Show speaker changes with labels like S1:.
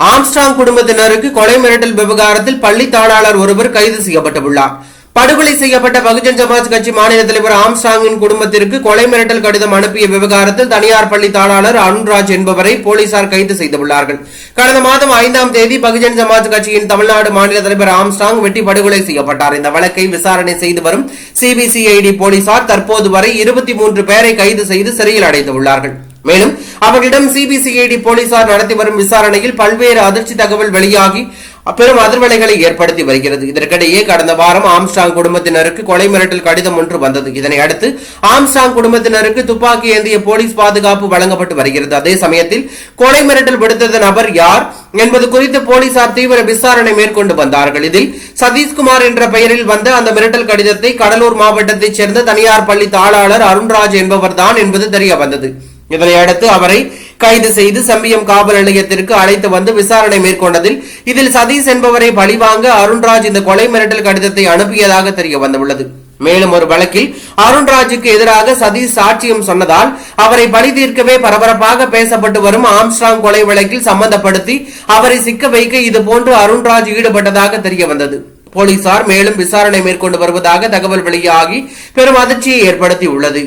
S1: Armstrong குடும்பத்தினருக்கு கொலை மிரட்டல் விவகாரத்தில் பள்ளி தாளாளர் ஒருவர் கைது செய்யப்பட்டுள்ளார். படுகொலை செய்யப்பட்ட பகுஜன் சமாஜ் கட்சி மாநில தலைவர் ஆம்ஸ்டாங்கின் குடும்பத்திற்கு கொலை மிரட்டல் கடிதம் அனுப்பிய விவகாரத்தில் தனியார் பள்ளி தாளாளர் அருண்ராஜ் என்பவரை போலீசார் கைது செய்துள்ளார்கள். கடந்த மாதம் ஐந்தாம் தேதி பகுஜன் சமாஜ் கட்சியின் தமிழ்நாடு மாநில தலைவர் ஆம்ஸ்டாங் வெட்டி படுகொலை செய்யப்பட்டார். இந்த வழக்கை விசாரணை செய்து வரும் சிபிசிஐடி போலீசார் தற்போது வரை இருபத்தி மூன்று பேரை கைது செய்து சிறையில் அடைத்துள்ளார்கள். மேலும் அவர்களிடம் சிபிசிஐடி போலீசார் நடத்தி வரும் விசாரணையில் பல்வேறு அதிர்ச்சி தகவல் வெளியாகி பெரும் அதிர்வலைகளை ஏற்படுத்தி வருகிறது. இதற்கிடையே கடந்த வாரம் ஆம்ஸ்டாங் குடும்பத்தினருக்கு கொலை மிரட்டல் கடிதம் ஒன்று வந்தது. இதனை அடுத்து ஆம்ஸ்டாங் குடும்பத்தினருக்கு துப்பாக்கி ஏந்திய போலீஸ் பாதுகாப்பு வழங்கப்பட்டு வருகிறது. அதே சமயத்தில் கொலை மிரட்டல் விடுத்த நபர் யார் என்பது குறித்து போலீசார் தீவிர விசாரணை மேற்கொண்டு வந்தார்கள். இதில் சதீஷ்குமார் என்ற பெயரில் வந்த அந்த மிரட்டல் கடிதத்தை கடலூர் மாவட்டத்தைச் சேர்ந்த தனியார் பள்ளி தாளாளர் அருண்ராஜ் என்பவர்தான் என்பது தெரிய வந்தது. இதனை அடுத்து அவரை கைது செய்து சம்பியம் காவல் நிலையத்திற்கு அழைத்து வந்து விசாரணை மேற்கொண்டதில் இதில் சதீஷ் என்பவரை பழிவாங்க அருண்ராஜ் இந்த கொலை மிரட்டல் கடிதத்தை அனுப்பியதாக தெரிய வந்துள்ளது. மேலும் ஒரு வழக்கில் அருண்ராஜுக்கு எதிராக சதீஷ் சாட்சியம் சொன்னதால் அவரை பழி தீர்க்கவே பரபரப்பாக பேசப்பட்டு வரும் ஆம்ஸ்ட்ராங் கொலை வழக்கில் சம்பந்தப்படுத்தி அவரை சிக்க வைக்க இதுபோன்று அருண்ராஜ் ஈடுபட்டதாக தெரிய வந்தது. போலீசார் மேலும் விசாரணை மேற்கொண்டு வருவதாக தகவல் வெளியாகி பெரும் அதிர்ச்சியை ஏற்படுத்தி உள்ளது